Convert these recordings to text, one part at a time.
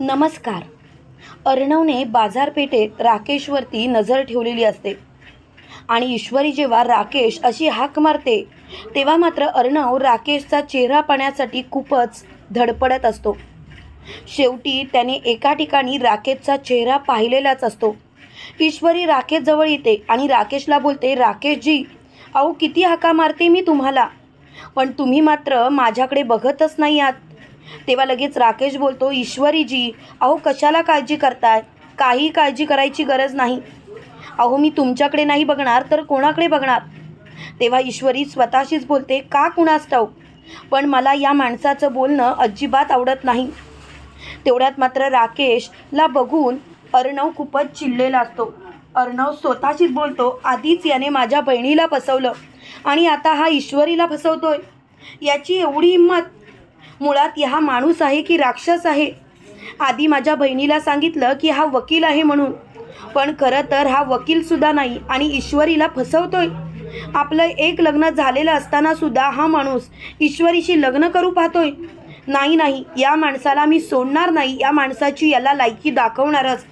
नमस्कार. अर्णवने बाजारपेठेत राकेशवरती नजर ठेवलेली असते. आणि ईश्वरी जेव्हा राकेश अशी हाक मारते तेव्हा मात्र अर्णव राकेशचा चेहरा पाहण्यासाठी खूपच धडपडत असतो. शेवटी त्याने एका ठिकाणी राकेशचा चेहरा पाहिलेलाच असतो. ईश्वरी राकेशजवळ येते आणि राकेशला बोलते राकेशजी अहो किती हाका मारते मी तुम्हाला. पण तुम्ही मात्र माझ्याकडे बघतच नाही आहात. तेव्हा लगेच राकेश बोलतो ईश्वरीजी अहो कशाला काळजी करताय? काही काळजी करायची गरज नाही. अहो मी तुमच्याकडे नाही बघणार तर कोणाकडे बघणार? तेव्हा ईश्वरी स्वतःशीच बोलते का कुणास ठाऊक पण मला या माणसाचं बोलणं अजिबात आवडत नाही. तेवढ्यात मात्र राकेशला बघून अर्णव खूपच चिडलेला असतो. अर्णव स्वतःशीच बोलतो आधीच याने माझ्या बहिणीला फसवलं आणि आता हा ईश्वरीला फसवतोय. याची एवढी हिंमत मुळात हा माणूस आहे की राक्षस आहे? आधी माझ्या बहिणीला सांगितलं की हा वकील आहे म्हणून. पण खरं तर हा वकीलसुद्धा नाही आणि ईश्वरीला फसवतोय. आपलं एक लग्न झालेलं असताना सुद्धा हा माणूस ईश्वरीशी लग्न करू पाहतोय. नाही नाही या माणसाला मी सोडणार नाही या माणसाची याला लायकी दाखवणारच.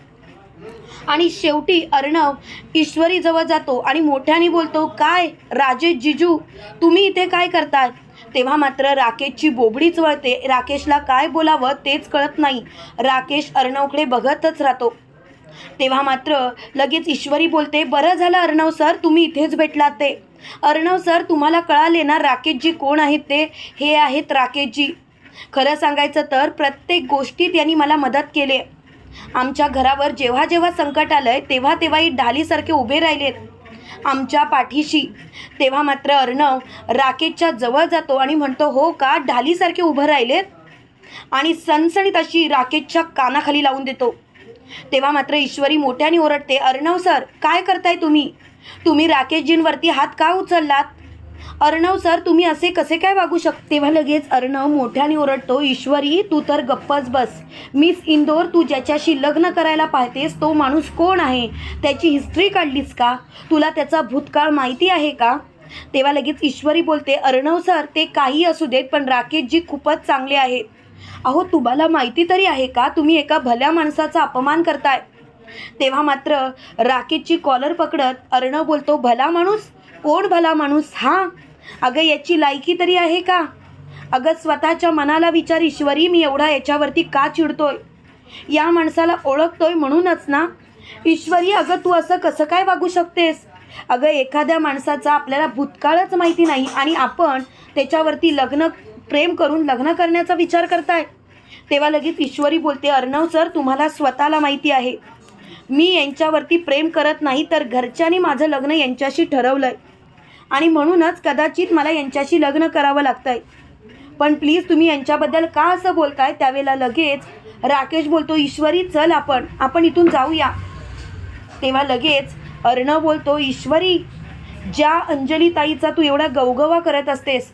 आणि शेवटी अर्णव ईश्वरीजवळ जातो आणि मोठ्याने बोलतो काय राजे जिजू तुम्ही इथे काय करताय? तेव्हा मात्र राकेशची बोबडीच वळते राकेशला काय बोलावं तेच कळत नाही. राकेश अर्णवकडे बघतच राहतो. तेव्हा मात्र लगेच ईश्वरी बोलते बरं झालं अर्णव सर तुम्ही इथेच भेटलात ते. अर्णव सर तुम्हाला कळाले ना राकेशजी कोण आहेत ते? हे आहेत राकेशजी. खरं सांगायचं तर प्रत्येक गोष्टीत यांनी मला मदत केली आमच्या घरावर जेव्हा जेव्हा संकट आलं आहे तेव्हा तेव्हाही ढालीसारखे उभे राहिलेत. आमच्या पाठीशी. तेव्हा मात्र अर्णव राकेशच्या जवळ जातो आणि म्हणतो हो का? ढालीसारखे उभं राहिलेत? आणि सणसणीत अशी राकेशच्या कानाखाली लावून देतो. तेव्हा मात्र ईश्वरी मोठ्याने ओरडते अर्णव सर काय करताय तुम्ही? तुम्ही राकेशजींवरती हात का उचललात? अर्णव सर तुम्ही असे कसे काय वागू शकते? तेव्हा लगेच अर्णव मोठ्याने ओरडतो ईश्वरी तू तर गप्पच बस. मिस इंदोर तू ज्याच्याशी लग्न करायला पाहतेस तो माणूस कोण आहे? त्याची हिस्ट्री काढलीस का? तुला त्याचा भूतकाळ माहिती आहे का? तेव्हा लगेच ईश्वरी बोलते अर्णव सर ते काही असू देत पण राकेशजी खूपच चांगले आहेत. अहो तुम्हाला माहिती तरी आहे का? तुम्ही एका भल्या माणसाचा अपमान करताय. तेव्हा मात्र राकेशची कॉलर पकडत अर्णव बोलतो भला माणूस कोण भला माणूस हा? अगं याची लायकी तरी आहे का? अगं स्वतःच्या मनाला विचार ईश्वरी मी एवढा याच्यावरती का चिडतोय? या माणसाला ओळखतोय म्हणूनच ना? ईश्वरी अगं तू असं कसं काय वागू शकतेस? अगं एखाद्या माणसाचा आपल्याला भूतकाळच माहिती नाही आणि आपण त्याच्यावरती लग्न प्रेम करून लग्न करण्याचा विचार करताय. तेव्हा लगेच ईश्वरी बोलते अर्णव सर तुम्हाला स्वतःला माहिती आहे. मी यांच्यावरती प्रेम करत नाही तर घरच्यांनी माझं लग्न यांच्याशी ठरवलं आहे आणि म्हणूनच कदाचित मला यांच्याशी लग्न करावं लागतं आहे पण प्लीज तुम्ही यांच्याबद्दल का असं बोलताय? त्यावेळेला लगेच राकेश बोलतो ईश्वरी चल आपण आपण इथून जाऊया. तेव्हा लगेच अर्णव बोलतो ईश्वरी ज्या अंजलीताईचा तू एवढा गवगवा करत असतेस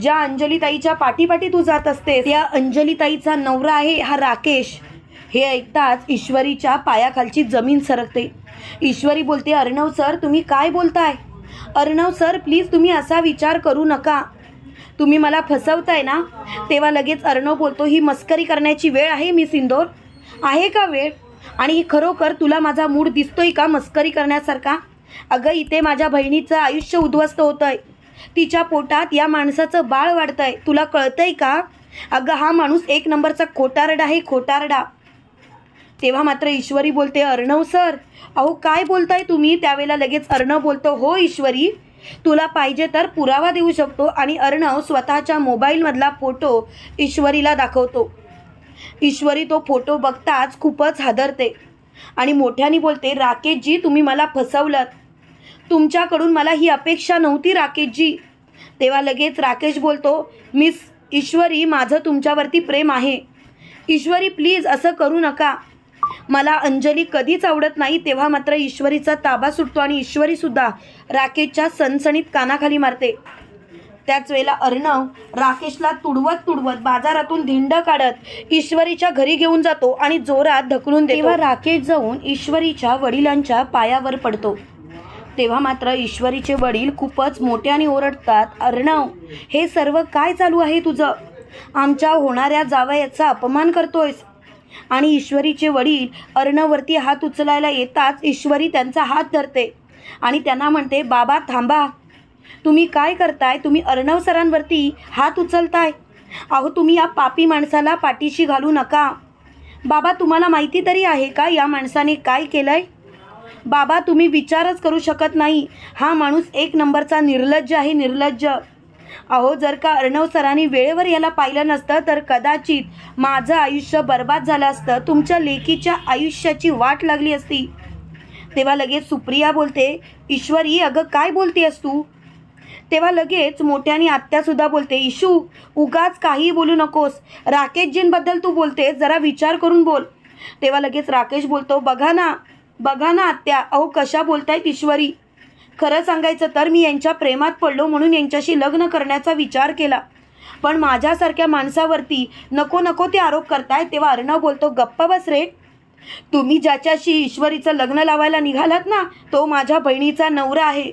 ज्या अंजलीताईच्या पाठीपाठी तू जात असतेस त्या अंजलीताईचा नवरा आहे हा राकेश. हे ऐकताच ईश्वरीच्या पायाखालची जमीन सरकते. ईश्वरी बोलते अर्णव सर तुम्ही काय बोलताय? अर्णव सर प्लीज तुम्ही असा विचार करू नका. तुम्ही मला फसवताय ना? तेव्हा लगेच अर्णव बोलतो ही मस्करी करण्याची वेळ आहे मी सिंदोर. आहे का वेळ? आणि खरोखर तुला माझा मूड दिसतोय का मस्करी करण्यासारखा? अगं इथे माझ्या बहिणीचं आयुष्य उद्ध्वस्त होतं आहे तिच्या पोटात या माणसाचं बाळ वाढतंय. तुला कळतंय का? अगं हा माणूस एक नंबरचा खोटारडा आहे खोटारडा. तेव्हा मात्र ईश्वरी बोलते अर्णव सर अहो काय बोलताय तुम्ही? त्यावेळेला लगेच अर्णव बोलतो हो ईश्वरी तुला पाहिजे तर पुरावा देऊ शकतो आणि अर्णव स्वतःच्या मोबाईलमधला फोटो ईश्वरीला दाखवतो. ईश्वरी तो फोटो बघताच खूपच हादरते आणि मोठ्याने बोलते राकेशजी तुम्ही मला फसवलं तुमच्याकडून मला ही अपेक्षा नव्हती राकेशजी. तेव्हा लगेच राकेश बोलतो मिस ईश्वरी माझं तुमच्यावरती प्रेम आहे. ईश्वरी प्लीज असं करू नका. मला अंजली कधीच आवडत नाही तेव्हा मात्र ईश्वरीचा ताबा सुटतो आणि ईश्वरीसुद्धा राकेशच्या सणसणीत कानाखाली मारते. त्याच वेळेला अर्णव राकेशला तुडवत तुडवत बाजारातून धिंड काढत ईश्वरीच्या घरी घेऊन जातो आणि जोरात ढकलून तेव्हा राकेश जाऊन ईश्वरीच्या वडिलांच्या पायावर पडतो. तेव्हा मात्र ईश्वरीचे वडील खूपच मोठ्याने ओरडतात अर्णव हे सर्व काय चालू आहे तुझं? आमच्या होणाऱ्या जावयाचा अपमान करतोयस. आणि ईश्वरीचे वडील अर्णवरती हात उचलायला येताच ईश्वरी त्यांचा हात धरते. आणि त्यांना म्हणते बाबा थांबा. तुम्ही काय करताय? तुम्ही अर्णव सरांवरती हात उचलताय. अहो तुम्ही या पापी माणसाला पाठीशी घालू नका. बाबा तुम्हाला माहिती तरी आहे का या माणसाने काय केलंय? बाबा तुम्ही विचारच करू शकत नाही. हा माणूस एक नंबरचा निर्लज्ज आहे निर्लज्ज. अहो जर का अर्णव सरांनी वेळेवर याला पाहिलं नसतं तर कदाचित माझं आयुष्य बर्बाद झालं असतं. तुमच्या लेकीच्या आयुष्याची वाट लागली असती. तेव्हा लगेच सुप्रिया बोलते ईश्वरी अगं काय बोलतेस तू? तेव्हा लगेच मोठ्याने आत्यासुद्धा बोलते इशू उगाच काही बोलू नकोस. राकेशजींबद्दल तू बोलतेस जरा विचार करून बोल. तेव्हा लगेच राकेश बोलतो बघा ना बघा ना आत्या अहो कशा बोलतायत ईश्वरी. खरं सांगायचं तर मी यांच्या प्रेमात पडलो म्हणून यांच्याशी लग्न करण्याचा विचार केला. पण माझ्यासारख्या माणसावरती नको नको ते आरोप करताय तेव्हा अर्णव बोलतो गप्प बस रे. तुम्ही ज्याच्याशी ईश्वरीचं लग्न लावायला निघालात ना तो माझ्या बहिणीचा नवरा आहे.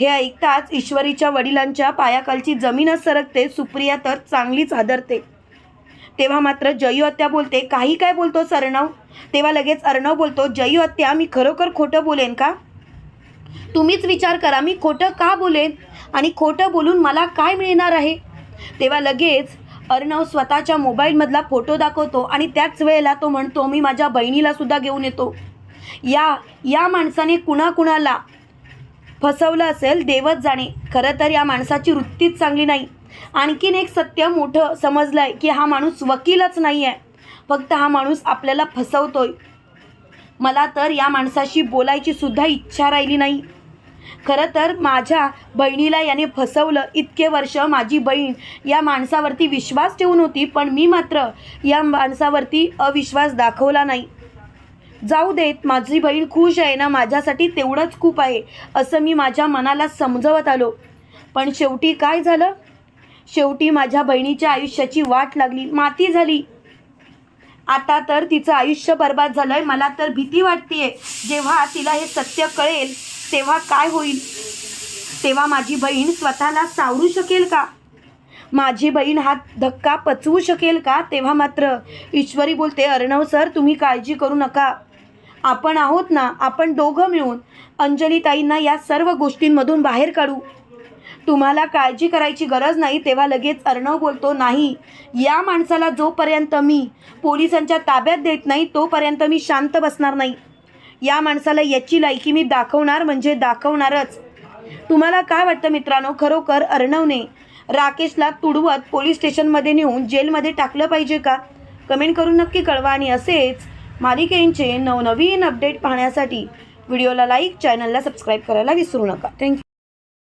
हे ऐकताच ईश्वरीच्या वडिलांच्या पायाखालची जमीनच सरकते सुप्रिया तर चांगलीच आदरते तेव्हा मात्र जयू हत्या बोलते काही काय बोलतो अर्णव? तेव्हा लगेच अर्णव बोलतो जयू हत्या मी खरोखर खोटं बोलेन का? तुम्हीच विचार करा मी खोटं का बोलेन? आणि खोटं बोलून मला काय मिळणार आहे? तेव्हा लगेच अर्णव स्वतःच्या मोबाईलमधला फोटो दाखवतो आणि त्याच वेळेला तो म्हणतो मी माझ्या बहिणीलासुद्धा घेऊन येतो. या या माणसाने कुणाकुणाला फसवलं असेल देवत जाणे. खरं तर या माणसाची वृत्तीच चांगली नाही. आणखीन एक सत्य मोठं समजलं आहे की हा माणूस वकीलच नाही आहे फक्त हा माणूस आपल्याला फसवतोय. मला तर या माणसाशी बोलायची सुद्धा इच्छा राहिली नाही. खरं तर माझ्या बहिणीला याने फसवलं. इतके वर्ष माझी बहीण या माणसावरती विश्वास ठेवून होती पण मी मात्र या माणसावरती अविश्वास दाखवला नाही. जाऊ देत माझी बहीण खुश आहे ना माझ्यासाठी तेवढंच खूप आहे असं मी माझ्या मनाला समजवत आलो. पण शेवटी काय झालं? शेवटी माझ्या बहिणीच्या आयुष्याची वाट लागली माती झाली. आता तर तिचं आयुष्य बर्बाद झालंय. मला तर भीती वाटतेय. जेव्हा तिला हे सत्य कळेल तेव्हा काय होईल? तेव्हा माझी बहीण स्वतःला सावरू शकेल का? माझी बहीण हा धक्का पचवू शकेल का? तेव्हा मात्र ईश्वरी बोलते अर्णव सर तुम्ही काळजी करू नका. आपण आहोत ना आपण दोघं मिळून अंजलीताईंना या सर्व गोष्टींमधून बाहेर काढू. तुम्हाला काळजी करायची गरज नाही तेव्हा लगेच अर्णव बोलतो नाही या माणसाला जोपर्यंत मी पोलिसांच्या ताब्यात देत नाही तोपर्यंत मी शांत बसणार नाही. या माणसाला याची लायकी मी दाखवणार म्हणजे दाखवणारच. तुम्हाला काय वाटतं मित्रांनो? खरोखर अर्णवने राकेशला तुडवत पोलीस स्टेशनमध्ये नेऊन जेलमध्ये टाकलं पाहिजे का? कमेंट करून नक्की कळवा आणि असेच मालिकेंचे नवनवीन अपडेट पाहण्यासाठी व्हिडिओला लाईक चॅनलला सबस्क्राईब करायला विसरू नका. थँक्यू.